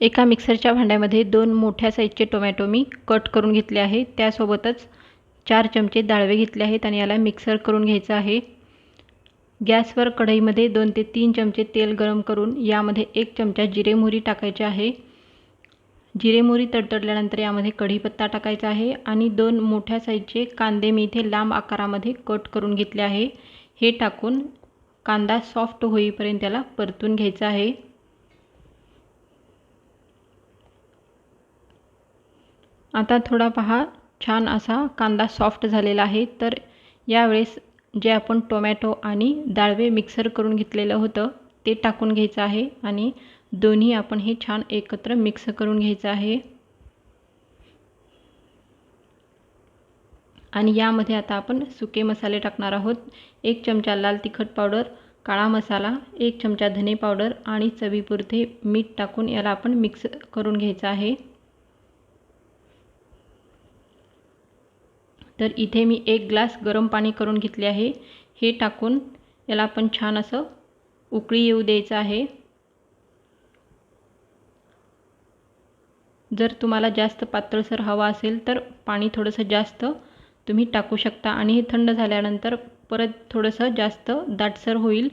एका मिक्सरच्या भांड्यामध्ये दोन मोठ्या साईजचे टोमॅटो मी कट करून घेतले आहे. त्यासोबतच चार चमचे डाळवे घेतले आहेत आणि याला मिक्सर करून घ्यायचं आहे. गॅसवर कढईमध्ये दोन ते तीन चमचे तेल गरम करून यामध्ये एक चमचा जिरे मोहरी टाकायचे आहे. जिरे मोहरी तडतडल्यानंतर यामध्ये कढीपत्ता टाकायचा आहे आणि दोन मोठ्या साईजचे कांदे मी इथे लांब आकारामध्ये कट करून घेतले आहे. हे टाकून कांदा सॉफ्ट होईपर्यंत त्याला परतून घ्यायचा आहे. आता थोडा पहा. छान असा कांदा सॉफ्ट झालेला आहे. तर यावेळेस जे आपण टोमॅटो आणि डाळवे मिक्सर करून घेतलेलं होतं ते टाकून घ्यायचं आहे आणि दोन्ही आपण हे छान एकत्र मिक्स करून घ्यायचं आहे. आणि यामध्ये आता आपण सुके मसाले टाकणार आहोत. एक चमचा लाल तिखट पावडर काळा मसाला एक चमचा धने पावडर आणि चवीपुरते मीठ टाकून याला आपण मिक्स करून घ्यायचं आहे. तर इथे मी एक ग्लास गरम पाणी करून घेतले आहे. हे टाकून याला आपण छान असं उकळी येऊ द्यायचं आहे. जर तुम्हाला जास्त पातळसर हवा असेल तर पाणी थोडंसं जास्त तुम्ही टाकू शकता आणि हे थंड झाल्यानंतर परत थोडंसं जास्त दाटसर होईल.